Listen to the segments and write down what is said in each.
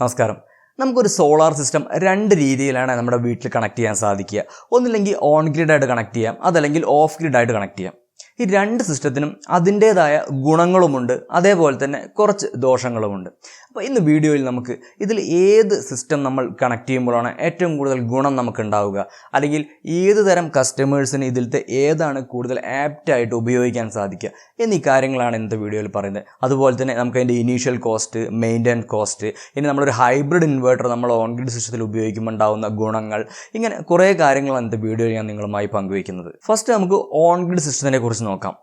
നമസ്കാരം. നമുക്കൊരു solar system രണ്ട് രീതിയിലാണ് നമ്മുടെ വീട്ടിൽ കണക്ട് ചെയ്യാൻ സാധിക്കുക. ഒന്നില്ലെങ്കിൽ ഓൺ ഗ്രിഡായിട്ട് കണക്ട് ചെയ്യാം അതല്ലെങ്കിൽ ഓഫ് ഗ്രിഡായിട്ട് കണക്ട് ചെയ്യാം. ഈ രണ്ട് സിസ്റ്റത്തിനും അതിന്റേതായ ഗുണങ്ങളുമുണ്ട് അതേപോലെ തന്നെ കുറച്ച് ദോഷങ്ങളുമുണ്ട്. അപ്പോൾ ഇന്ന് വീഡിയോയിൽ നമുക്ക് ഇതിൽ ഏത് സിസ്റ്റം നമ്മൾ കണക്ട് ചെയ്യുമ്പോഴാണ് ഏറ്റവും കൂടുതൽ ഗുണം നമുക്ക് ഉണ്ടാവുക അല്ലെങ്കിൽ ഏത് തരം കസ്റ്റമേഴ്സിന് ഇതിലത്തെ ഏതാണ് കൂടുതൽ ആപ്റ്റായിട്ട് ഉപയോഗിക്കാൻ സാധിക്കുക? എന്നീ കാര്യങ്ങളാണ് ഇന്നത്തെ വീഡിയോയിൽ പറയുന്നത്. അതുപോലെ തന്നെ നമുക്ക് അതിന്റെ ഇനീഷ്യൽ കോസ്റ്റ് മെയിന്റനൻസ് കോസ്റ്റ് ഇനി നമ്മളൊരു ഹൈബ്രിഡ് ഇൻവേർട്ടർ നമ്മൾ ഓൺ ഗ്രിഡ് സിസ്റ്റത്തിൽ ഉപയോഗിക്കുമ്പോൾ ഉണ്ടാവുന്ന ഗുണങ്ങൾ ഇങ്ങനെ കുറേ കാര്യങ്ങളാണ് ഇന്നത്തെ വീഡിയോയിൽ ഞാൻ നിങ്ങളുമായി പങ്കുവയ്ക്കുന്നത്. ഫസ്റ്റ് നമുക്ക് ഓൺ ഗ്രിഡ് സിസ്റ്റത്തിനെ കുറിച്ച് നോക്കാം.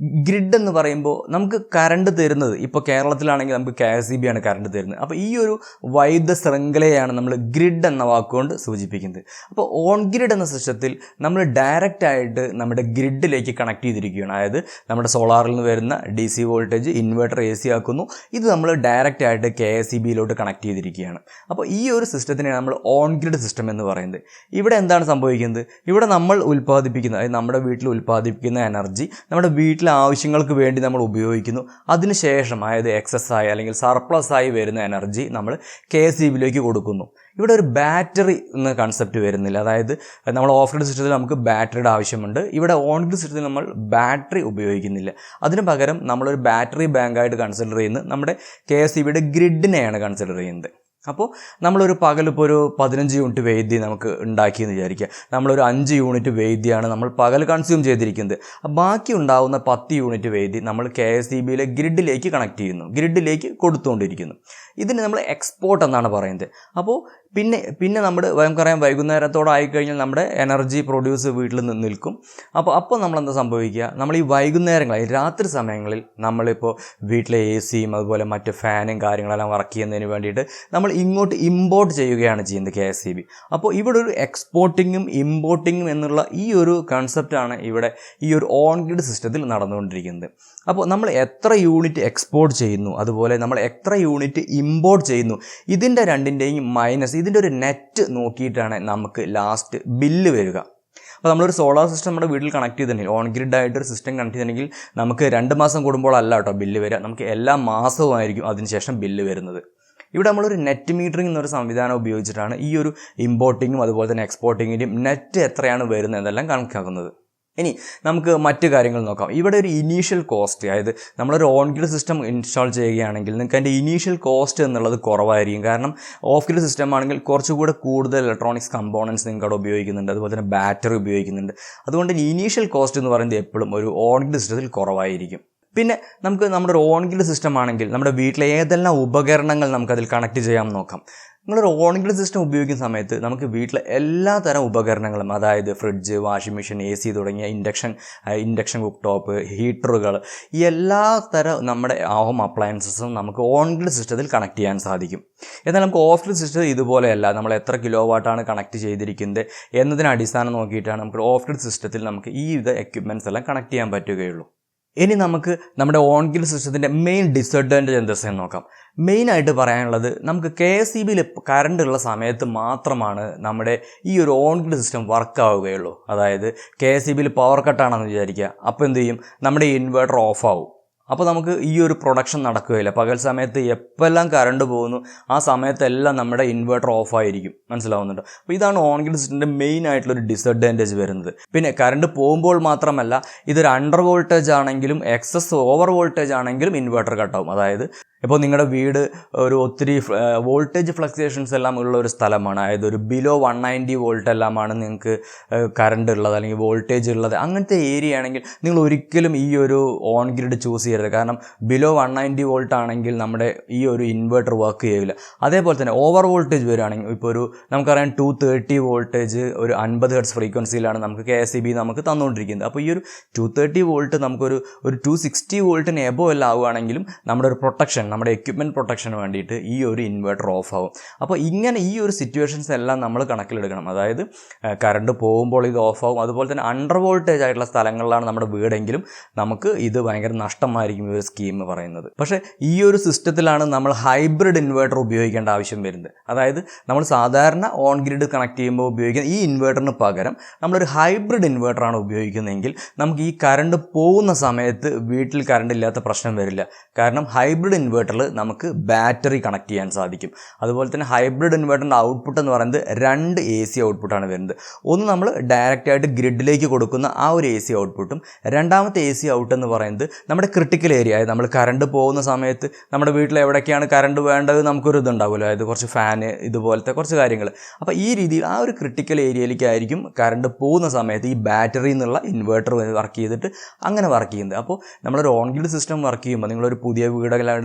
ഗ്രിഡ് എന്ന് പറയുമ്പോൾ നമുക്ക് കറണ്ട് തരുന്നത്. ഇപ്പോൾ കേരളത്തിലാണെങ്കിൽ നമുക്ക് കെ എസ് ഇ ബി ആണ് കറണ്ട് തരുന്നത്. അപ്പോൾ ഈ ഒരു വൈദ്യുത ശൃംഖലയാണ് നമ്മൾ ഗ്രിഡ് എന്ന വാക്കുകൊണ്ട് സൂചിപ്പിക്കുന്നത്. അപ്പോൾ ഓൺ ഗ്രിഡ് എന്ന സിസ്റ്റത്തിൽ നമ്മൾ ഡയറക്റ്റ് ആയിട്ട് നമ്മുടെ ഗ്രിഡിലേക്ക് കണക്ട് ചെയ്തിരിക്കുകയാണ്. അതായത് നമ്മുടെ സോളാറിൽ നിന്ന് വരുന്ന D C voltage inverter A C ആക്കുന്നു. ഇത് നമ്മൾ ഡയറക്റ്റ് ആയിട്ട് കെ എസ് ഇ ബിയിലോട്ട് കണക്ട് ചെയ്തിരിക്കുകയാണ്. അപ്പോൾ ഈ ഒരു സിസ്റ്റത്തിനെയാണ് നമ്മൾ ഓൺ ഗ്രിഡ് സിസ്റ്റം എന്ന് പറയുന്നത്. ഇവിടെ എന്താണ് സംഭവിക്കുന്നത്? ഇവിടെ നമ്മൾ ഉൽപ്പാദിപ്പിക്കുന്ന അതായത് നമ്മുടെ വീട്ടിൽ ഉൽപ്പാദിപ്പിക്കുന്ന എനർജി നമ്മുടെ വീട്ടിലെ ആവശ്യങ്ങൾക്ക് വേണ്ടി നമ്മൾ ഉപയോഗിക്കുന്നു. അതിനുശേഷം അതായത് എക്സസ് ആയി അല്ലെങ്കിൽ സർപ്ലസ് ആയി വരുന്ന എനർജി നമ്മൾ കെ എസ് ഇ കൊടുക്കുന്നു. ഇവിടെ ഒരു ബാറ്ററി എന്ന കൺസെപ്റ്റ് വരുന്നില്ല. അതായത് നമ്മൾ ഓഫ് ഗ്രിഡ് സിസ്റ്റത്തിൽ നമുക്ക് ബാറ്ററിയുടെ ആവശ്യമുണ്ട്. ഇവിടെ ഓൺ ഗ്രിഡ് സിസ്റ്റത്തിൽ നമ്മൾ ബാറ്ററി ഉപയോഗിക്കുന്നില്ല. അതിന് പകരം നമ്മളൊരു ബാറ്ററി ബാങ്കായിട്ട് കൺസിഡർ ചെയ്യുന്നത് നമ്മുടെ കെ എസ് ഇ ബിയുടെ ഗ്രിഡിനെയാണ് കൺസിഡർ ചെയ്യുന്നത്. അപ്പോൾ നമ്മളൊരു പകലിപ്പോൾ ഒരു പതിനഞ്ച് യൂണിറ്റ് വൈദ്യുതി നമുക്ക് ഉണ്ടാക്കിയെന്ന് വിചാരിക്കുക. നമ്മളൊരു അഞ്ച് യൂണിറ്റ് വൈദ്യുതിയാണ് നമ്മൾ പകൽ കൺസ്യൂം ചെയ്തിരിക്കുന്നത്. ബാക്കി ഉണ്ടാകുന്ന പത്ത് യൂണിറ്റ് വൈദ്യുതി നമ്മൾ കെ എസ് ഇ ബിയിലെ ഗ്രിഡിലേക്ക് കണക്ട് ചെയ്യുന്നു. ഗ്രിഡിലേക്ക് കൊടുത്തുകൊണ്ടിരിക്കുന്നു. ഇതിന് നമ്മൾ എക്സ്പോർട്ട് എന്നാണ് പറയുന്നത്. അപ്പോൾ പിന്നെ പിന്നെ നമ്മുടെ നമുക്കറിയാം വൈകുന്നേരത്തോടെ ആയിക്കഴിഞ്ഞാൽ നമ്മുടെ എനർജി പ്രൊഡ്യൂസ് വീട്ടിൽ നിന്ന് നിൽക്കും. അപ്പോൾ അപ്പോൾ നമ്മളെന്താ സംഭവിക്കുക? നമ്മൾ ഈ വൈകുന്നേരങ്ങളിൽ രാത്രി സമയങ്ങളിൽ നമ്മളിപ്പോൾ വീട്ടിലെ എ സിയും അതുപോലെ മറ്റ് ഫാനും കാര്യങ്ങളെല്ലാം വർക്ക് ചെയ്യുന്നതിന് വേണ്ടിയിട്ട് നമ്മൾ ഇങ്ങോട്ട് ഇമ്പോർട്ട് ചെയ്യുകയാണ് ചെയ്യുന്നത് കെ എസ് ബി അപ്പോൾ ഇവിടെ ഒരു എക്സ്പോർട്ടിങ്ങും ഇമ്പോർട്ടിങ്ങും എന്നുള്ള ഈ ഒരു കൺസെപ്റ്റാണ് ഇവിടെ ഈ ഒരു ഓൺ ഗ്രിഡ് സിസ്റ്റത്തിൽ നടന്നുകൊണ്ടിരിക്കുന്നത്. അപ്പോൾ നമ്മൾ എത്ര യൂണിറ്റ് എക്സ്പോർട്ട് ചെയ്യുന്നു അതുപോലെ നമ്മൾ എത്ര യൂണിറ്റ് ഇമ്പോർട്ട് ചെയ്യുന്നു ഇതിന്റെ രണ്ടിന്റെയും മൈനസ് ഇതിന്റെ ഒരു നെറ്റ് നോക്കിയിട്ടാണ് നമുക്ക് ലാസ്റ്റ് ബില്ല് വരിക. അപ്പോൾ നമ്മളൊരു സോളാർ സിസ്റ്റം നമ്മുടെ വീട്ടിൽ കണക്ട് ചെയ്തിട്ടുണ്ടെങ്കിൽ ഓൺ ഗ്രിഡ് ആയിട്ട് ഒരു സിസ്റ്റം കണക്ട് ചെയ്തിട്ടുണ്ടെങ്കിൽ നമുക്ക് രണ്ട് മാസം കൂടുമ്പോൾ അല്ല കേട്ടോ ബില്ല് വരിക നമുക്ക് എല്ലാ മാസവുമായിരിക്കും അതിനുശേഷം ബില്ല് വരുന്നത്. ഇവിടെ നമ്മളൊരു നെറ്റ് മീറ്ററിംഗ് എന്നൊരു സംവിധാനം ഉപയോഗിച്ചിട്ടാണ് ഈ ഒരു ഇമ്പോർട്ടിങ്ങും അതുപോലെ തന്നെ എക്സ്പോർട്ടിങ്ങിന്റെയും നെറ്റ് എത്രയാണ് വരുന്നത് എന്നെല്ലാം കണക്കാക്കുന്നത്. ഇനി നമുക്ക് മറ്റു കാര്യങ്ങൾ നോക്കാം. ഇവിടെ ഒരു ഇനീഷ്യൽ കോസ്റ്റ് അതായത് നമ്മളൊരു ഓൺ ഗ്രിഡ് സിസ്റ്റം ഇൻസ്റ്റാൾ ചെയ്യുകയാണെങ്കിൽ നിങ്ങൾക്ക് അതിന്റെ ഇനീഷ്യൽ കോസ്റ്റ് എന്നുള്ളത് കുറവായിരിക്കും. കാരണം ഓഫ് ഗ്രിഡ് സിസ്റ്റം ആണെങ്കിൽ കുറച്ചുകൂടെ കൂടുതൽ ഇലക്ട്രോണിക്സ് കമ്പോണൻസ് നിങ്ങൾക്ക് അവിടെ ഉപയോഗിക്കുന്നുണ്ട്. അതുപോലെ തന്നെ ബാറ്ററി ഉപയോഗിക്കുന്നുണ്ട്. അതുകൊണ്ട് ഇനീഷ്യൽ കോസ്റ്റ് എന്ന് പറയുന്നത് എപ്പോഴും ഒരു ഓൺ ഗ്രിഡ് സിസ്റ്റത്തിൽ കുറവായിരിക്കും. പിന്നെ നമുക്ക് നമ്മുടെ ഒരു ഗ്രിഡ് സിസ്റ്റം ആണെങ്കിൽ നമ്മുടെ വീട്ടിലെ ഏതെല്ലാം ഉപകരണങ്ങൾ നമുക്കതിൽ കണക്ട് ചെയ്യാമെന്ന് നോക്കാം. നിങ്ങളൊരു ഓൺ ഗ്രിഡ് സിസ്റ്റം ഉപയോഗിക്കുന്ന സമയത്ത് നമുക്ക് വീട്ടിലെ എല്ലാ തരം ഉപകരണങ്ങളും അതായത് fridge washing machine A C തുടങ്ങിയ ഇൻഡക്ഷൻ ഇൻഡക്ഷൻ കുക്ക് ടോപ്പ് ഹീറ്ററുകൾ ഈ എല്ലാ തരം നമ്മുടെ ഹോം അപ്ലയൻസസും നമുക്ക് ഓൺ ഗ്രിഡ് സിസ്റ്റത്തിൽ കണക്ട് ചെയ്യാൻ സാധിക്കും. എന്നാൽ നമുക്ക് ഓഫ് ഗ്രിഡ് സിസ്റ്റം ഇതുപോലെയല്ല. നമ്മൾ എത്ര കിലോ വാട്ടാണ് കണക്ട് ചെയ്തിരിക്കുന്നത് എന്നതിന് അടിസ്ഥാനം നോക്കിയിട്ടാണ് നമുക്ക് ഓഫ് ഗ്രിഡ് സിസ്റ്റത്തിൽ നമുക്ക് ഈ വിധ എക്യുപ്മെന്റ്സ് എല്ലാം കണക്ട് ചെയ്യാൻ പറ്റുകയുള്ളൂ. ഇനി നമുക്ക് നമ്മുടെ ഓൺ ഗിൽ സിസ്റ്റത്തിന്റെ മെയിൻ ഡിസഡ്വാന്റേജ് എന്തെന്ന് നോക്കാം. മെയിനായിട്ട് പറയാനുള്ളത് നമുക്ക് കെ എസ് ഇ ബിയിൽ കറണ്ട് ഉള്ള സമയത്ത് മാത്രമാണ് നമ്മുടെ ഈ ഒരു ഓൺ ഗിൽ സിസ്റ്റം വർക്ക് ആവുകയുള്ളൂ. അതായത് കെ എസ് ഇ ബിയിൽ പവർ കട്ടാണെന്ന് വിചാരിക്കുക. അപ്പോൾ എന്ത് ചെയ്യും? നമ്മുടെ ഇൻവേർട്ടർ ഓഫ് ആവും. അപ്പോൾ നമുക്ക് ഈ ഒരു പ്രൊഡക്ഷൻ നടക്കുകയില്ല. പകൽ സമയത്ത് എപ്പോഴെല്ലാം കറണ്ട് പോകുന്നു ആ സമയത്തെല്ലാം നമ്മുടെ ഇൻവേർട്ടർ ഓഫ് ആയിരിക്കും. മനസ്സിലാവുന്നുണ്ട്? അപ്പോൾ ഇതാണ് ഓൺ ഗ്രിഡ് സിസ്റ്റത്തിന്റെ മെയിൻ ആയിട്ടുള്ള ഒരു ഡിസഡ്വാന്റേജ് വരുന്നത്. പിന്നെ കറണ്ട് പോകുമ്പോൾ മാത്രമല്ല ഇതൊരു അണ്ടർ വോൾട്ടേജ് ആണെങ്കിലും എക്സസ് ഓവർ വോൾട്ടേജ് ആണെങ്കിലും ഇൻവേർട്ടർ കട്ടാവും അതായത് ഇപ്പോൾ നിങ്ങളുടെ വീട് ഒരു ഒത്തിരി വോൾട്ടേജ് ഫ്ലക്സേഷൻസ് എല്ലാം ഉള്ള ഒരു സ്ഥലമാണ്. അതായത് ഒരു ബിലോ വൺ നയന്റി വോൾട്ട് എല്ലാമാണ് നിങ്ങൾക്ക് കറണ്ട് ഉള്ളത് അല്ലെങ്കിൽ വോൾട്ടേജ് ഉള്ളത്. അങ്ങനത്തെ ഏരിയ ആണെങ്കിൽ നിങ്ങൾ ഒരിക്കലും ഈ ഒരു ഓൺ ഗ്രിഡ് ചൂസ് ചെയ്യരുത്. കാരണം ബിലോ വൺ നയന്റി വോൾട്ട് ആണെങ്കിൽ നമ്മുടെ ഈ ഒരു ഇൻവെർട്ടർ വർക്ക് ചെയ്യില്ല അതേപോലെ തന്നെ ഓവർ വോൾട്ടേജ് വരികയാണെങ്കിൽ ഇപ്പോൾ ഒരു നമുക്കറിയാം ടു തേർട്ടി വോൾട്ടേജ് ഒരു അൻപത് ഹെർട്സ് ഫ്രീക്വൻസിയിലാണ് നമുക്ക് കെ എസ് ഇ ബി നമുക്ക് തന്നുകൊണ്ടിരിക്കുന്നത്. അപ്പോൾ ഈ ഒരു ടു തേർട്ടി വോൾട്ട് നമുക്കൊരു ഒരു ടു സിക്സ്റ്റി വോൾട്ടിന് എബോ എല്ലാം ആവുകയാണെങ്കിലും നമ്മുടെ ഒരു പ്രൊട്ടക്ഷൻ നമ്മുടെ എക്യുപ്മെന്റ് പ്രൊട്ടക്ഷന് വേണ്ടിയിട്ട് ഈ ഒരു ഇൻവേർട്ടർ ഓഫ് ആവും. അപ്പോൾ ഇങ്ങനെ ഈ ഒരു സിറ്റുവേഷൻസ് എല്ലാം നമ്മൾ കണക്കിലെടുക്കണം. അതായത് കറണ്ട് പോകുമ്പോൾ ഇത് ഓഫ് ആവും. അതുപോലെ തന്നെ അണ്ടർ വോൾട്ടേജ് ആയിട്ടുള്ള സ്ഥലങ്ങളിലാണ് നമ്മുടെ വീടെങ്കിലും നമുക്ക് ഇത് ഭയങ്കര നഷ്ടമായിരിക്കും ഈ ഒരു സ്കീം പറയുന്നത്. പക്ഷേ ഈ ഒരു സിസ്റ്റത്തിലാണ് നമ്മൾ ഹൈബ്രിഡ് ഇൻവേർട്ടർ ഉപയോഗിക്കേണ്ട ആവശ്യം വരുന്നത്. അതായത് നമ്മൾ സാധാരണ ഓൺ ഗ്രിഡ് കണക്ട് ചെയ്യുമ്പോൾ ഉപയോഗിക്കുന്ന ഈ ഇൻവേർട്ടറിന് പകരം നമ്മളൊരു ഹൈബ്രിഡ് ഇൻവേർട്ടറാണ് ഉപയോഗിക്കുന്നതെങ്കിൽ നമുക്ക് ഈ കറണ്ട് പോകുന്ന സമയത്ത് വീട്ടിൽ കറണ്ട് ഇല്ലാത്ത പ്രശ്നം വരില്ല. കാരണം ഹൈബ്രിഡ് ഇൻവെർട്ടർ ഇൻവേർട്ടറിൽ നമുക്ക് ബാറ്ററി കണക്ട് ചെയ്യാൻ സാധിക്കും. അതുപോലെ തന്നെ ഹൈബ്രിഡ് ഇൻവേർട്ടറിന്റെ ഔട്ട്പുട്ട് എന്ന് പറയുന്നത് രണ്ട് എ സി ഔട്ട്പുട്ടാണ് വരുന്നത്. ഒന്ന് നമ്മൾ ഡയറക്റ്റ് ആയിട്ട് ഗ്രിഡിലേക്ക് കൊടുക്കുന്ന ആ ഒരു എ സി ഔട്ട്പുട്ടും രണ്ടാമത്തെ എ സി ഔട്ട് എന്ന് പറയുന്നത് നമ്മുടെ ക്രിട്ടിക്കൽ ഏരിയ അതായത് നമ്മൾ കറണ്ട് പോകുന്ന സമയത്ത് നമ്മുടെ വീട്ടിൽ എവിടേക്കാണ് കറണ്ട് വേണ്ടത് നമുക്കൊരു ഇതുണ്ടാവുമല്ലോ. അതായത് കുറച്ച് ഫാന് ഇതുപോലത്തെ കുറച്ച് കാര്യങ്ങൾ അപ്പോൾ ഈ രീതിയിൽ ആ ഒരു ക്രിട്ടിക്കൽ ഏരിയയിലേക്കായിരിക്കും കറണ്ട് പോകുന്ന സമയത്ത് ഈ ബാറ്ററി എന്നുള്ള ഇൻവേർട്ടർ വർക്ക് ചെയ്തിട്ട് അങ്ങനെ വർക്ക് ചെയ്യുന്നത്. അപ്പോൾ നമ്മളൊരു ഓൺ ഗ്രിഡ് സിസ്റ്റം വർക്ക് ചെയ്യുമ്പോൾ നിങ്ങളൊരു പുതിയ വീടെല്ലാം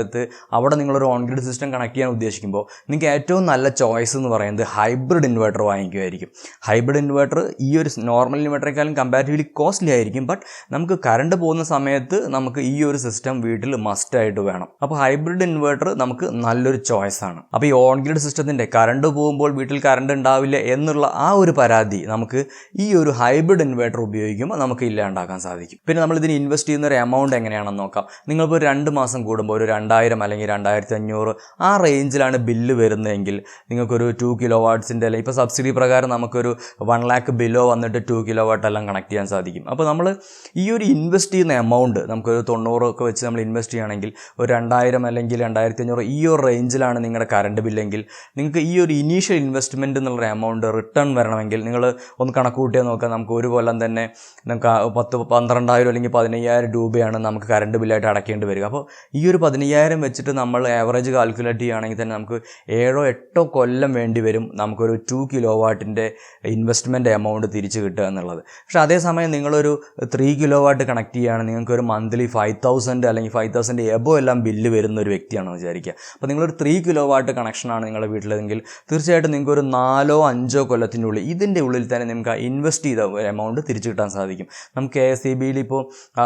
അവിടെ നിങ്ങളൊരു ഓൺ ഗ്രിഡ് സിസ്റ്റം കണക്ട് ചെയ്യാൻ ഉദ്ദേശിക്കുമ്പോൾ നിങ്ങൾക്ക് ഏറ്റവും നല്ല ചോയ്സ് എന്ന് പറയുന്നത് ഹൈബ്രിഡ് ഇൻവേർട്ടർ വാങ്ങിക്കുമായിരിക്കും ഹൈബ്രിഡ് ഇൻവേർട്ടർ ഈ ഒരു നോർമൽ ഇൻവേർട്ടറേക്കാളും കമ്പാരിറ്റീവ്ലി കോസ്റ്റ്ലി ആയിരിക്കും. ബട്ട് നമുക്ക് കറണ്ട് പോകുന്ന സമയത്ത് നമുക്ക് ഈ ഒരു സിസ്റ്റം വീട്ടിൽ മസ്റ്റ് ആയിട്ട് വേണം. അപ്പോൾ ഹൈബ്രിഡ് ഇൻവേർട്ടർ നമുക്ക് നല്ലൊരു ചോയ്സ് ആണ്. അപ്പോൾ ഈ ഓൺ ഗ്രിഡ് സിസ്റ്റത്തിന്റെ കറണ്ട് പോകുമ്പോൾ വീട്ടിൽ കറണ്ട് ഉണ്ടാവില്ല എന്നുള്ള ആ ഒരു പരാതി നമുക്ക് ഈ ഒരു ഹൈബ്രിഡ് ഇൻവേർട്ടർ ഉപയോഗിക്കുമ്പോൾ നമുക്ക് ഇല്ലാണ്ടാക്കാൻ സാധിക്കും. പിന്നെ നമ്മൾ ഇതിന് ഇൻവെസ്റ്റ് ചെയ്യുന്ന ഒരു എമൗണ്ട് എങ്ങനെയാണെന്ന് നോക്കാം. നിങ്ങളിപ്പോൾ രണ്ട് മാസം കൂടുമ്പോൾ ഒരു രണ്ടായിരം അല്ലെങ്കിൽ രണ്ടായിരത്തി അഞ്ഞൂറ് ആ റേഞ്ചിലാണ് ബില്ല് വരുന്നതെങ്കിൽ നിങ്ങൾക്കൊരു ടു കിലോ വാട്ട്സിന്റെ അല്ലെങ്കിൽ ഇപ്പോൾ സബ്സിഡി പ്രകാരം നമുക്കൊരു വൺ ലാക്ക് ബിലോ വന്നിട്ട് ടു കിലോ വാട്ട് എല്ലാം കണക്ട് ചെയ്യാൻ സാധിക്കും. അപ്പോൾ നമ്മൾ ഈ ഒരു ഇൻവെസ്റ്റ് ചെയ്യുന്ന എമൗണ്ട് നമുക്കൊരു തൊണ്ണൂറൊക്കെ വെച്ച് നമ്മൾ ഇൻവെസ്റ്റ് ചെയ്യുകയാണെങ്കിൽ ഒരു രണ്ടായിരം അല്ലെങ്കിൽ രണ്ടായിരത്തി അഞ്ഞൂറ് ഈ ഒരു റേഞ്ചിലാണ് നിങ്ങളുടെ കറണ്ട് ബില്ലെങ്കിൽ നിങ്ങൾക്ക് ഈ ഒരു ഇനീഷ്യൽ ഇൻവെസ്റ്റ്മെന്റ് എന്നുള്ള എമൗണ്ട് റിട്ടേൺ വരണമെങ്കിൽ നിങ്ങൾ ഒന്ന് കണക്ക് കൂട്ടിയാൽ നോക്കാം. നമുക്ക് ഒരു കൊല്ലം തന്നെ നമുക്ക് പത്ത് പന്ത്രണ്ടായിരം അല്ലെങ്കിൽ പതിനയ്യായിരം രൂപയാണ് നമുക്ക് കറണ്ട് ബില്ലായിട്ട് അടയ്ക്കേണ്ടി വരിക. അപ്പോൾ ഈ ഒരു പതിനയ്യായിരം വെച്ചിട്ട് നമ്മൾ ആവറേജ് കാൽക്കുലേറ്റ് ചെയ്യുകയാണെങ്കിൽ തന്നെ നമുക്ക് ഏഴോ എട്ടോ കൊല്ലം വേണ്ടി വരും നമുക്കൊരു ടു കിലോ വാട്ടിന്റെ ഇൻവെസ്റ്റ്മെന്റ് എമൗണ്ട് തിരിച്ച് കിട്ടുക എന്നുള്ളത്. പക്ഷേ അതേസമയം നിങ്ങളൊരു ത്രീ കിലോ വാട്ട് കണക്ട് ചെയ്യുകയാണ് നിങ്ങൾക്ക് ഒരു മന്ത്ലി ഫൈവ് തൗസൻഡ് അല്ലെങ്കിൽ ഫൈവ് തൗസൻഡ് എബോ എല്ലാം ബില്ല് വരുന്ന ഒരു വ്യക്തിയാണെന്ന് വിചാരിക്കുക. അപ്പോൾ നിങ്ങളൊരു ത്രീ കിലോ വാട്ട് കണക്ഷനാണ് നിങ്ങളുടെ വീട്ടിലെങ്കിൽ തീർച്ചയായിട്ടും നിങ്ങൾക്ക് ഒരു നാലോ അഞ്ചോ കൊല്ലത്തിന്റെ ഉള്ളിൽ ഇതിന്റെ ഉള്ളിൽ തന്നെ നിങ്ങൾക്ക് ഇൻവെസ്റ്റ് ചെയ്ത എമൗണ്ട് തിരിച്ചു കിട്ടാൻ സാധിക്കും. നമുക്ക് കെ എസ് ഇ ബിയിൽ ഇപ്പോൾ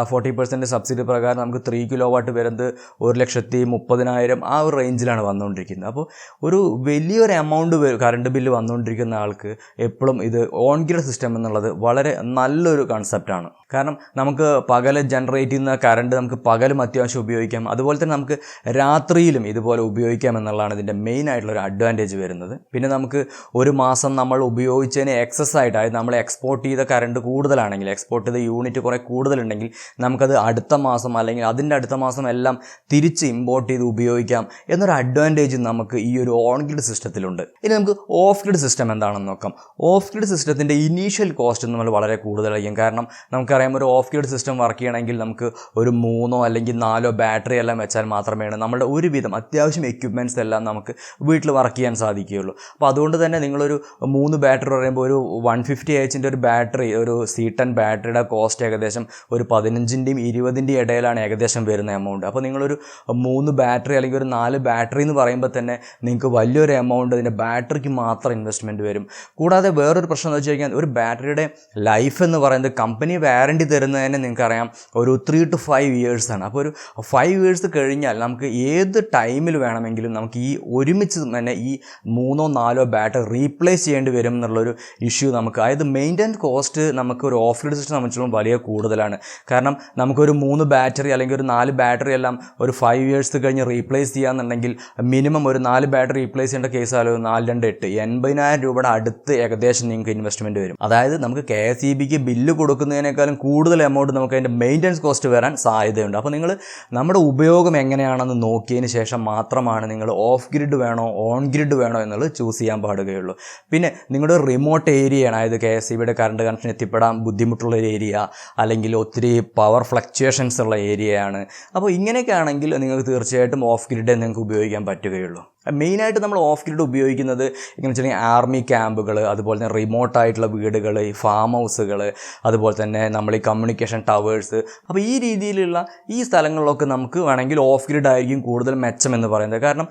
ഫോർട്ടി പെർസെന്റ് സബ്സിഡി പ്രകാരം നമുക്ക് ത്രീ കിലോ വാട്ട് വരുന്നത് ഒരു ലക്ഷത്തി മുപ്പതിനായിരം ആ ഒരു റേഞ്ചിലാണ് വന്നുകൊണ്ടിരിക്കുന്നത്. അപ്പോൾ ഒരു വലിയൊരു എമൗണ്ട് കറണ്ട് ബില്ല് വന്നുകൊണ്ടിരിക്കുന്ന ആൾക്ക് എപ്പോഴും ഇത് ഓൺ ഗ്രിഡ് സിസ്റ്റം എന്നുള്ളത് വളരെ നല്ലൊരു കൺസെപ്റ്റാണ് കാരണം നമുക്ക് പകൽ ജനറേറ്റ് ചെയ്യുന്ന കറണ്ട് നമുക്ക് പകലും അത്യാവശ്യം ഉപയോഗിക്കാം. അതുപോലെ തന്നെ നമുക്ക് രാത്രിയിലും ഇതുപോലെ ഉപയോഗിക്കാം എന്നുള്ളതാണ് ഇതിന്റെ മെയിൻ ആയിട്ടുള്ള ഒരു അഡ്വാന്റേജ് വരുന്നത്. പിന്നെ നമുക്ക് ഒരു മാസം നമ്മൾ ഉപയോഗിച്ചതിന് എക്സസ് ആയിട്ട് അതായത് നമ്മൾ എക്സ്പോർട്ട് ചെയ്ത കറണ്ട് കൂടുതലാണെങ്കിൽ എക്സ്പോർട്ട് ചെയ്ത യൂണിറ്റ് കുറേ കൂടുതലുണ്ടെങ്കിൽ നമുക്കത് അടുത്ത മാസം അല്ലെങ്കിൽ അതിന്റെ അടുത്ത മാസം എല്ലാം തിരിച്ച് ഇമ്പോർട്ട് ചെയ്ത് ഉപയോഗിക്കാം എന്നൊരു അഡ്വാന്റേജ് നമുക്ക് ഈ ഒരു ഓൺ ഗ്രിഡ് സിസ്റ്റത്തിലുണ്ട് ഇനി നമുക്ക് ഓഫ് ഗ്രിഡ് സിസ്റ്റം എന്താണെന്ന് നോക്കാം. ഓഫ് ഗ്രിഡ് സിസ്റ്റത്തിന്റെ ഇനീഷ്യൽ കോസ്റ്റ് നമ്മൾ വളരെ കൂടുതലായിരിക്കും. കാരണം നമുക്കറിയാം ഒരു ഓഫ് ഗ്രിഡ് സിസ്റ്റം വർക്ക് ചെയ്യണമെങ്കിൽ നമുക്ക് ഒരു മൂന്നോ അല്ലെങ്കിൽ നാലോ ബാറ്ററി എല്ലാം വെച്ചാൽ മാത്രമേ നമ്മുടെ ഒരുവിധം അത്യാവശ്യം എക്യുപ്മെന്റ്സ് എല്ലാം നമുക്ക് വീട്ടിൽ വർക്ക് ചെയ്യാൻ സാധിക്കുകയുള്ളൂ. അപ്പോൾ അതുകൊണ്ട് തന്നെ നിങ്ങളൊരു മൂന്ന് ബാറ്ററി പറയുമ്പോൾ ഒരു വൺ ഫിഫ്റ്റി എച്ചിന്റെ ഒരു ബാറ്ററി ഒരു സി ടെൻ ബാറ്ററിയുടെ കോസ്റ്റ് ഏകദേശം ഒരു പതിനഞ്ചിന്റെയും ഇരുപതിന്റെയും ഇടയിലാണ് ഏകദേശം വരുന്ന എമൗണ്ട് അപ്പോൾ നിങ്ങളൊരു മൂന്ന് ബാറ്ററി അല്ലെങ്കിൽ ഒരു നാല് ബാറ്ററി എന്ന് പറയുമ്പോൾ തന്നെ നിങ്ങൾക്ക് വലിയൊരു എമൗണ്ട് അതിന്റെ ബാറ്ററിക്ക് മാത്രം ഇൻവെസ്റ്റ്മെന്റ് വരും. കൂടാതെ വേറൊരു പ്രശ്നം എന്ന് വെച്ച് കഴിഞ്ഞാൽ ഒരു ബാറ്ററിയുടെ ലൈഫ് എന്ന് പറയുന്നത് കമ്പനി വാറണ്ടി തരുന്നതിന് നിങ്ങൾക്കറിയാം. ഒരു ത്രീ ടു ഫൈവ് ഇയേഴ്സാണ് അപ്പോൾ ഒരു ഫൈവ് ഇയേഴ്സ് കഴിഞ്ഞാൽ നമുക്ക് ഏത് ടൈമിൽ വേണമെങ്കിലും നമുക്ക് ഈ ഒരുമിച്ച് തന്നെ ഈ മൂന്നോ നാലോ ബാറ്ററി റീപ്ലേസ് ചെയ്യേണ്ടി വരും എന്നുള്ളൊരു ഇഷ്യൂ നമുക്ക് അതായത് മെയിന്റനൻസ് കോസ്റ്റ് നമുക്ക് ഒരു ഓഫ് ഗ്രിഡ് സിസ്റ്റം സംബന്ധിച്ചിടത്തോളം വലിയ കൂടുതലാണ്. കാരണം നമുക്കൊരു മൂന്ന് ബാറ്ററി അല്ലെങ്കിൽ ഒരു നാല് ബാറ്ററി എല്ലാം ഒരു ഫൈവ് ഇയേഴ്സ് കഴിഞ്ഞ് റീപ്ലേസ് ചെയ്യാന്നുണ്ടെങ്കിൽ മിനിമം ഒരു നാല് ബാറ്ററി റീപ്ലേസ് ചെയ്യേണ്ട കേസ് കേസാലോ നാല് രണ്ട് എട്ട് എൺപതിനായിരം രൂപയുടെ അടുത്ത് ഏകദേശം നിങ്ങൾക്ക് ഇൻവെസ്റ്റ്മെന്റ് വരും. അതായത് നമുക്ക് കെ എസ് ഇ ബിക്ക് ബില്ല് കൊടുക്കുന്നതിനേക്കാളും കൂടുതൽ എമൗണ്ട് നമുക്ക് അതിന്റെ മെയിന്റനൻസ് കോസ്റ്റ് വരാൻ സാധ്യതയുണ്ട്. അപ്പോൾ നിങ്ങൾ നമ്മുടെ ഉപയോഗം എങ്ങനെയാണെന്ന് നോക്കിയതിന് ശേഷം മാത്രമാണ് നിങ്ങൾ ഓഫ് ഗ്രിഡ് വേണോ ഓൺ ഗ്രിഡ് വേണോ എന്നുള്ളത് ചൂസ് ചെയ്യാൻ പാടുകയുള്ളൂ. പിന്നെ നിങ്ങളുടെ റിമോട്ട് ഏരിയയാണ് അതായത് കെ എസ് സിബിയുടെ കറണ്ട് കണക്ഷൻ എത്തിപ്പെടാൻ ബുദ്ധിമുട്ടുള്ള ഒരു ഏരിയ അല്ലെങ്കിൽ ഒത്തിരി പവർ ഫ്ലക്ച്വേഷൻസ് ഉള്ള ഏരിയയാണ് അപ്പോൾ ഇങ്ങനെയൊക്കെ ആണെങ്കിൽ നിങ്ങൾക്ക് തീർച്ചയായിട്ടും ഓഫ് ഗ്രിഡേ നിങ്ങൾക്ക് ഉപയോഗിക്കാൻ പറ്റുകയുള്ളൂ. മെയിനായിട്ട് നമ്മൾ ഓഫ് ഗ്രിഡ് ഉപയോഗിക്കുന്നത് എങ്ങനെ വെച്ചിട്ടുണ്ടെങ്കിൽ ആർമി ക്യാമ്പുകൾ അതുപോലെ തന്നെ റിമോട്ട് ആയിട്ടുള്ള വീടുകൾ ഈ ഫാം ഹൗസുകൾ അതുപോലെ തന്നെ നമ്മൾ ഈ കമ്മ്യൂണിക്കേഷൻ ടവേഴ്സ് അപ്പോൾ ഈ രീതിയിലുള്ള ഈ സ്ഥലങ്ങളിലൊക്കെ നമുക്ക് വേണമെങ്കിൽ ഓഫ് ഗ്രിഡ് ആയിരിക്കും കൂടുതൽ മെച്ചമെന്ന് പറയുന്നത്. കാരണം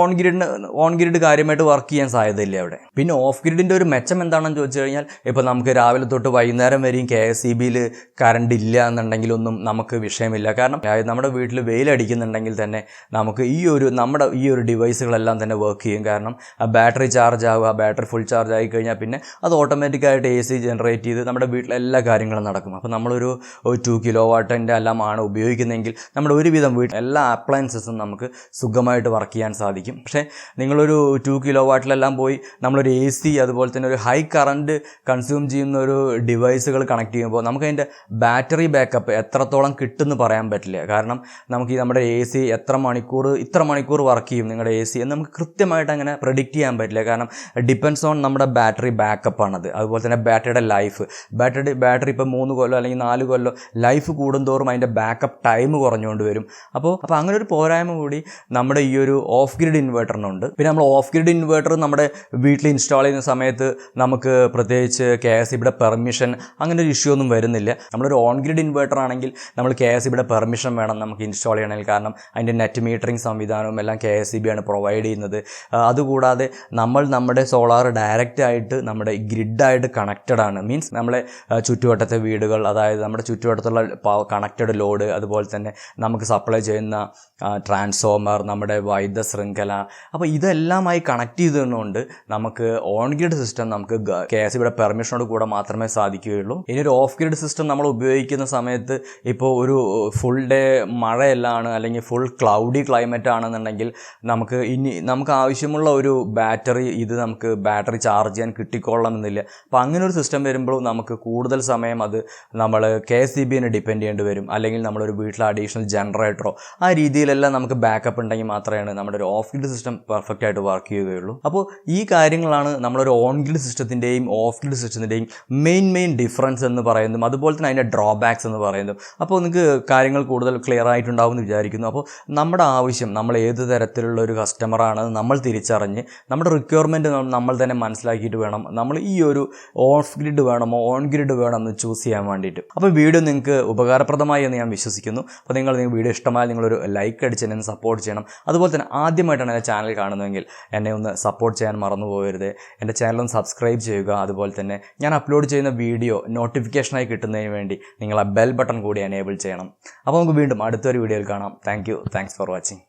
ഓൺ ഗ്രിഡിന് ഓൺ ഗ്രിഡ് കാര്യമായിട്ട് വർക്ക് ചെയ്യാൻ സാധ്യതയില്ല അവിടെ. പിന്നെ ഓഫ് ഗ്രിഡിന്റെ ഒരു മെച്ചം എന്താണെന്ന് ചോദിച്ചു കഴിഞ്ഞാൽ ഇപ്പോൾ നമുക്ക് രാവിലെ തൊട്ട് വൈകുന്നേരം വരെയും കെ എസ് ഇ ബിയിൽ കറണ്ട് ഇല്ല എന്നുണ്ടെങ്കിലൊന്നും നമുക്ക് വിഷയമില്ല. കാരണം നമ്മുടെ വീട്ടിൽ വെയിലടിക്കുന്നുണ്ടെങ്കിൽ തന്നെ നമുക്ക് ഈ ഒരു നമ്മുടെ ഈ ഒരു ഡിവൈസുകൾ സംഭവങ്ങളെല്ലാം തന്നെ വർക്ക് ചെയ്യും. കാരണം ആ ബാറ്ററി ചാർജ് ആവുക ആ ബാറ്ററി ഫുൾ ചാർജ് ആയി കഴിഞ്ഞാൽ പിന്നെ അത് ഓട്ടോമാറ്റിക്കായിട്ട് എ സി ജനറേറ്റ് ചെയ്ത് നമ്മുടെ വീട്ടിലെ എല്ലാ കാര്യങ്ങളും നടക്കും. അപ്പോൾ നമ്മളൊരു ടു കിലോ വാട്ടിന്റെ എല്ലാം ആണ് ഉപയോഗിക്കുന്നതെങ്കിൽ നമ്മുടെ ഒരുവിധം വീട്ടിൽ എല്ലാ അപ്ലയൻസസും നമുക്ക് സുഖമായിട്ട് വർക്ക് ചെയ്യാൻ സാധിക്കും. പക്ഷേ നിങ്ങളൊരു ടു കിലോ വാട്ടിലെല്ലാം പോയി നമ്മളൊരു എ സി അതുപോലെ തന്നെ ഒരു ഹൈ കറണ്ട് കൺസ്യൂം ചെയ്യുന്ന ഒരു ഡിവൈസുകൾ കണക്ട് ചെയ്യുമ്പോൾ നമുക്ക് നമുക്കതിന്റെ ബാറ്ററി ബാക്കപ്പ് എത്രത്തോളം കിട്ടുമെന്ന് പറയാൻ പറ്റില്ല. കാരണം നമുക്ക് ഈ നമ്മുടെ എ സി എത്ര മണിക്കൂർ ഇത്ര മണിക്കൂർ വർക്ക് ചെയ്യും നിങ്ങളുടെ എ സി എന്ന് നമുക്ക് കൃത്യമായിട്ട് അങ്ങനെ പ്രഡിക്റ്റ് ചെയ്യാൻ പറ്റില്ല. കാരണം ഡിപ്പെൻസ് ഓൺ നമ്മുടെ ബാറ്ററി ബാക്കപ്പ് ആണത്. അതുപോലെ തന്നെ ബാറ്ററിയുടെ ലൈഫ് ബാറ്ററി ബാറ്ററി ഇപ്പോൾ മൂന്ന് കൊല്ലം അല്ലെങ്കിൽ നാല് കൊല്ലം ലൈഫ് കൂടുന്തോറും അതിന്റെ ബാക്കപ്പ് ടൈം കുറഞ്ഞുകൊണ്ട് വരും. അപ്പോൾ അപ്പോൾ അങ്ങനെ ഒരു പോരായ്മ കൂടി നമ്മുടെ ഈ ഒരു ഓഫ് ഗ്രിഡ് ഇൻവേർട്ടറിനുണ്ട് പിന്നെ നമ്മൾ ഓഫ് ഗ്രിഡ് ഇൻവേർട്ടർ നമ്മുടെ വീട്ടിൽ ഇൻസ്റ്റാൾ ചെയ്യുന്ന സമയത്ത് നമുക്ക് പ്രത്യേകിച്ച് കെ എസ് ഇവിടെ പെർമിഷൻ അങ്ങനെ ഒരു ഇഷ്യൂ ഒന്നും വരുന്നില്ല. നമ്മളൊരു ഓൺ ഗ്രിഡ് ഇൻവേർട്ടർ ആണെങ്കിൽ നമ്മൾ കെ എസ് ഇവിടെ പെർമിഷൻ വേണം നമുക്ക് ഇൻസ്റ്റാൾ ചെയ്യണമെങ്കിൽ കാരണം അതിന്റെ നെറ്റ് മീറ്ററിംഗ് സംവിധാനവും എല്ലാം കെ എസ് സി ബി ആണ് പ്രൊവൈഡ് ചെയ്യുന്നത്. അതുകൂടാതെ നമ്മൾ നമ്മുടെ സോളാർ ഡയറക്റ്റ് ആയിട്ട് നമ്മുടെ ഗ്രിഡായിട്ട് കണക്റ്റഡ് ആണ്. മീൻസ് നമ്മളെ ചുറ്റുവട്ടത്തെ വീടുകൾ അതായത് നമ്മുടെ ചുറ്റുവട്ടത്തുള്ള കണക്റ്റഡ് ലോഡ് അതുപോലെ തന്നെ നമുക്ക് സപ്ലൈ ചെയ്യുന്ന ട്രാൻസ്ഫോമർ നമ്മുടെ വൈദ്യുത ശൃംഖല. അപ്പോൾ ഇതെല്ലാമായി കണക്ട് ചെയ്തുകൊണ്ട് നമുക്ക് ഓൺ ഗ്രിഡ് സിസ്റ്റം നമുക്ക് കെ എസ് ഇവിടെ പെർമിഷനോട് കൂടെ മാത്രമേ സാധിക്കുകയുള്ളൂ. ഇനി ഒരു ഓഫ് ഗ്രിഡ് സിസ്റ്റം നമ്മൾ ഉപയോഗിക്കുന്ന സമയത്ത് ഇപ്പോൾ ഒരു ഫുൾ ഡേ മഴയെല്ലാണ് അല്ലെങ്കിൽ ഫുൾ ക്ലൗഡി ക്ലൈമറ്റ് ആണെന്നുണ്ടെങ്കിൽ നമുക്ക് ഇനി നമുക്ക് ആവശ്യമുള്ള ഒരു ബാറ്ററി ഇത് നമുക്ക് ബാറ്ററി ചാർജ് ചെയ്യാൻ കിട്ടിക്കൊള്ളണമെന്നില്ല. അപ്പോൾ അങ്ങനെ ഒരു സിസ്റ്റം വരുമ്പോൾ നമുക്ക് കൂടുതൽ സമയം അത് നമ്മൾ കെ എസ് സി ബിനെ ഡിപ്പെൻഡ് ചെയ്യേണ്ടി വരും. അല്ലെങ്കിൽ നമ്മളൊരു വീട്ടിൽ അഡീഷണൽ ജനറേറ്ററോ ആ രീതിയിലെല്ലാം നമുക്ക് ബാക്കപ്പ് ഉണ്ടെങ്കിൽ മാത്രമേ നമ്മുടെ ഒരു ഓഫ് ഗ്രിഡ് സിസ്റ്റം പെർഫെക്റ്റ് ആയിട്ട് വർക്ക് ചെയ്യുകയുള്ളൂ. അപ്പോൾ ഈ കാര്യങ്ങളാണ് നമ്മളൊരു ഓൺ ഗ്രിഡ് സിസ്റ്റത്തിന്റെയും ഓഫ് ഗ്രിഡ് സിസ്റ്റത്തിന്റെയും മെയിൻ മെയിൻ ഡിഫറൻസ് എന്ന് പറയുന്നതും അതുപോലെ തന്നെ അതിന്റെ ഡ്രോബാക്സ് എന്ന് പറയുന്നതും. അപ്പോൾ നിങ്ങൾക്ക് കാര്യങ്ങൾ കൂടുതൽ ക്ലിയർ ആയിട്ടുണ്ടാവും എന്ന് വിചാരിക്കുന്നു. അപ്പോൾ നമ്മുടെ ആവശ്യം നമ്മൾ ഏത് തരത്തിലുള്ള ഒരു കസ്റ്റമറാണ് നമ്മൾ തിരിച്ചറിഞ്ഞ് നമ്മുടെ റിക്വയർമെന്റ് നമ്മൾ തന്നെ മനസ്സിലാക്കിയിട്ട് വേണം. നമ്മൾ ഈ ഒരു ഓഫ് ഗ്രിഡ് വേണമോ ഓൺ ഗ്രിഡ് വേണമോ എന്ന് ചൂസ് ചെയ്യാൻ വേണ്ടിയിട്ട്. അപ്പോൾ വീഡിയോ നിങ്ങൾക്ക് ഉപകാരപ്രദമായി എന്ന് ഞാൻ വിശ്വസിക്കുന്നു. അപ്പോൾ നിങ്ങൾ നിങ്ങൾ വീഡിയോ ഇഷ്ടമായാൽ നിങ്ങളൊരു ലൈക്ക് അടിച്ച് എന്നെ സപ്പോർട്ട് ചെയ്യണം. അതുപോലെ തന്നെ ആദ്യമായിട്ടാണ് എന്റെ ചാനൽ കാണുന്നതെങ്കിൽ എന്നെ ഒന്ന് സപ്പോർട്ട് ചെയ്യാൻ മറന്നു പോകരുത് എന്റെ ചാനൽ ഒന്ന് സബ്സ്ക്രൈബ് ചെയ്യുക. അതുപോലെ തന്നെ ഞാൻ അപ്ലോഡ് ചെയ്യുന്ന വീഡിയോ നോട്ടിഫിക്കേഷനായി കിട്ടുന്നതിന് വേണ്ടി നിങ്ങൾ ആ ബെൽ ബട്ടൺ കൂടി എനേബിൾ ചെയ്യണം. അപ്പോൾ നമുക്ക് വീണ്ടും അടുത്തൊരു വീഡിയോയിൽ കാണാം. Thank you thanks for watching